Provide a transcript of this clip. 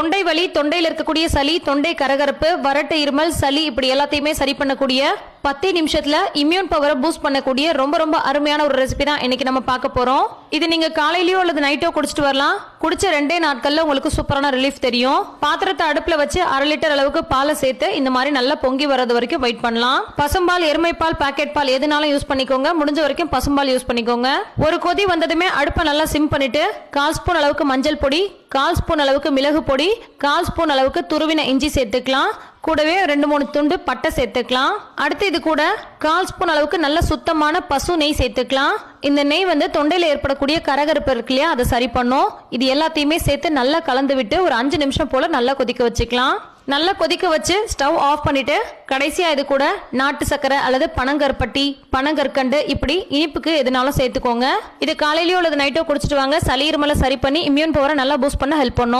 தொண்டை வலி தொண்டையில் இருக்கக்கூடிய சளி தொண்டை கரகரப்பு வறட்டு இருமல் சளி இப்படி எல்லாத்தையுமே சரி பண்ணக்கூடிய பத்தே நிமிஷத்துல இம்யூன் பவரை பூஸ்ட் பண்ணக்கூடிய ரொம்ப ரொம்ப அருமையான ஒரு ரெசிபி தான் இன்னைக்கு நம்ம பார்க்க போறோம். இது நீங்க காலையிலயோ அல்லது நைட்டோ குடிச்சிட்டு வரலாம். குடிச்ச ரெண்டே நாட்கள்ல உங்களுக்கு சூப்பரான ரிலீஃப் தெரியும். பாத்திரத்தை அடுப்புல வச்சு அரை லிட்டர் அளவுக்கு பாலை சேர்த்து இந்த மாதிரி நல்லா பொங்கி வர்றது வரைக்கும் வெயிட் பண்ணலாம். பசும்பால் எருமைப்பால் பாக்கெட் பால் எதுனாலும் யூஸ் பண்ணிக்கோங்க. முடிஞ்ச வரைக்கும் பசும்பால் யூஸ் பண்ணிக்கோங்க. ஒரு கொதி வந்ததுமே அடுப்பை நல்லா சிம் பண்ணிட்டு கால் ஸ்பூன் அளவுக்கு மஞ்சள் பொடி கால் ஸ்பூன் அளவுக்கு மிளகு பொடி கால் ஸ்பூன் அளவுக்கு துருவின இஞ்சி சேர்த்துக்கலாம். கூடவே ரெண்டு மூணு துண்டு பட்டை சேர்த்துக்கலாம். அடுத்து இது கூட கால் ஸ்பூன் அளவுக்கு நல்ல சுத்தமான பசு நெய் சேர்த்துக்கலாம். இந்த நெய் வந்து தொண்டையில் ஏற்படக்கூடிய கரகரப்பு இருக்கு இல்லையா? அதை சரி பண்ணும். இது எல்லாத்தையுமே சேர்த்து நல்லா கலந்து விட்டு ஒரு அஞ்சு நிமிஷம் போல நல்லா கொதிக்க வச்சுக்கலாம். நல்லா கொதிக்க வச்சு ஸ்டவ் ஆஃப் பண்ணிட்டு கடைசியா இது கூட நாட்டு சக்கரை அல்லது பனங்கருப்பட்டி பனங்கற்கண்டு இப்படி இனிப்புக்கு எதுனாலும் சேர்த்துக்கோங்க. இது காலையிலயோ அல்லது நைட்டோ குடிச்சிட்டு வாங்க. சளி இருமலை சரி பண்ணி இம்யூன் பவரை நல்லா பூஸ்ட் பண்ண ஹெல்ப் பண்ணும்.